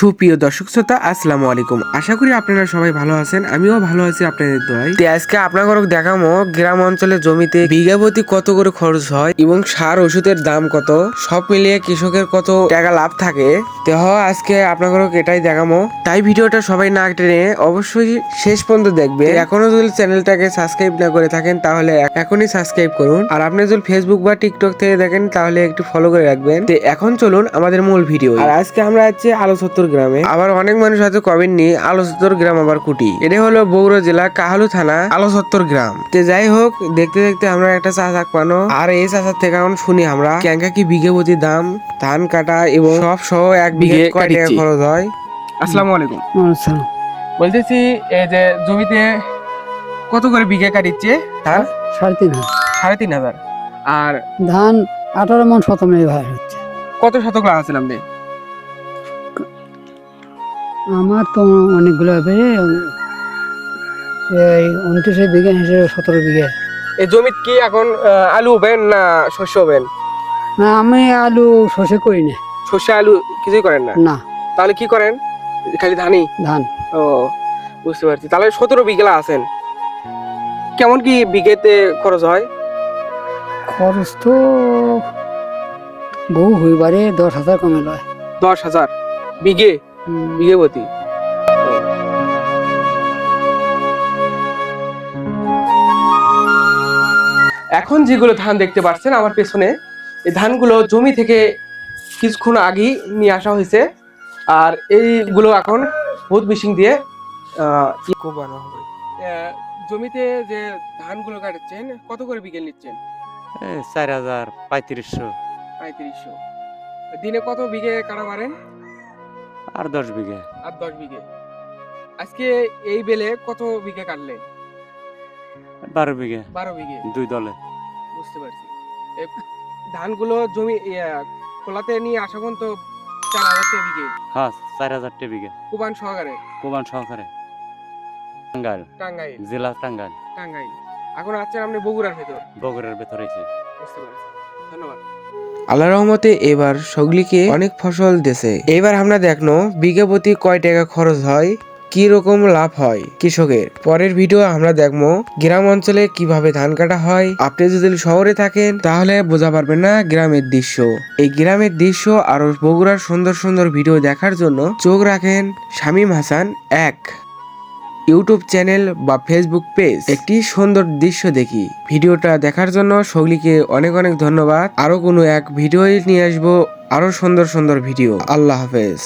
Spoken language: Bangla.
সুপ্রিয় দর্শক শ্রোতা, আসসালামু আলাইকুম। আশা করি আপনারা সবাই ভালো আছেন, আমিও ভালো আছি আপনাদের দোয়ায়। আজকে আপনাদের দেখামো, গ্রাম অঞ্চলে জমিতে বিঘা প্রতি কত করে খরচ হয় এবং সার ওষুধের দাম কত? সব মিলিয়ে কৃষকের কত টাকা লাভ থাকে? তো আজকে আপনাদের এটাই দেখামো। তাই ভিডিওটা সবাই না টেনে অবশ্যই শেষ পর্যন্ত দেখবে। এখনও যদি চ্যানেলটাকে সাবস্ক্রাইব না করে থাকেন, তাহলে এখনই সাবস্ক্রাইব করুন। আর আপনি যদি ফেসবুক বা টিকটক থেকে দেখেন, তাহলে একটু ফলো করে রাখবেন। তো এখন চলুন আমাদের মূল ভিডিও আর আজকে আমরা আছি আলোসত্তর গ্রামে। আবার অনেক মানুষ হয়তো কবেন নি আলোসত্তর গ্রাম আবার কুটি। এটা হলো বগুড়া জেলা কাহালু থানা আলোসত্তর গ্রাম। তো যাই হোক দেখতে দেখতে আমরা একটা চাষা পানো। আর এই চাষার থেকে এখন শুনি আমরা ক্যাঙ্কা কি বিঘে প্রতি দাম ধান কাটা এবং সব সহ এক বিঘে কয় টাকা খরচ হয়? আসসালামু আলাইকুম। বলতেছি এই যে জমিতে কত করে বিঘে কাটিচ্ছে? ধান? সাড়ে তিন হাজার। সাড়ে তিন হাজার। আর ধান আঠারো মন শতম এই ভাই হচ্ছে। কত শতক লাগাচ্ছিলাম রে? আমার তো অনেকগুলো হবে। এই উনত্রিশে বিঘে হিসেবে সতেরো বিঘে। এই জমিত কি এখন আলু হবেন না শস্য হবেন? না আমি আলু শসে করি না। শস্য আলু কিছুই করেন না? না। তাহলে কি করেন? খালি ধানই? ধান। ও বুঝতে পারছি। তাহলে সতেরো বিঘলা আছেন। কেমন কি বিঘেতে খরচ হয়? খরচ তো বহু হইবারে দশ হাজার কমে লয়। দশ হাজার বিঘে? বিঘে প্রতি এখন যেগুলো ধান দেখতে পাচ্ছেন আমার পেছনে এই ধানগুলো জমি থেকে কিছুক্ষণ আগেই নিয়ে আসা হয়েছে। আর এইগুলো এখন ভূত মিশিং দিয়ে হবে। জমিতে যে ধানগুলো কাটাচ্ছেন কত করে বিকেল নিচ্ছেন? চার হাজার পঁয়ত্রিশশো। পঁয়ত্রিশশো। দিনে কত বিঘে কাটা পারেন? আর দশ বিঘে। আর দশ বিঘে। আজকে এই বেলে কত বিঘে কাটলে? বারো বিঘে। বারো বিঘে। দুই দলে। বুঝতে পারছি। ধানগুলো জমি খোলাতে নিয়ে আসা পর্যন্ত চার হাজার বিঘে। হ্যাঁ চার হাজারটা বিঘে। কুবান সহকারে? কুমান সহকারে। টাঙ্গাইল। টাঙ্গাইল। জেলা টাঙ্গাইল। টাঙ্গাইল। এখন আছেন আপনি বগুড়ার ভেতর? বগুড়ার ভেতরে বুঝতে পারছি। আল্লাহ রহমতে এবার সগলিকে অনেক ফসল দেছে। এবার আমরা দেখনো বিঘা প্রতি কয় টাকা খরচ হয়, কি রকম লাভ হয় কৃষকের। পরের ভিডিও আমরা দেখব গ্রাম অঞ্চলে কীভাবে ধান কাটা হয়। আপনি যদি শহরে থাকেন, তাহলে বোঝা পারবেন না গ্রামের দৃশ্য। এই গ্রামের দৃশ্য আর বগুড়ার সুন্দর সুন্দর ভিডিও দেখার জন্য চোখ রাখেন শামীম হাসান এক। ইউটিউব চ্যানেল বা ফেসবুক পেজ একটি সুন্দর দৃশ্য দেখি। ভিডিওটা দেখার জন্য সগলিকে অনেক অনেক ধন্যবাদ। আরও কোনো এক ভিডিও নিয়ে আসব। আরও সুন্দর সুন্দর ভিডিও। আল্লাহ হাফেজ।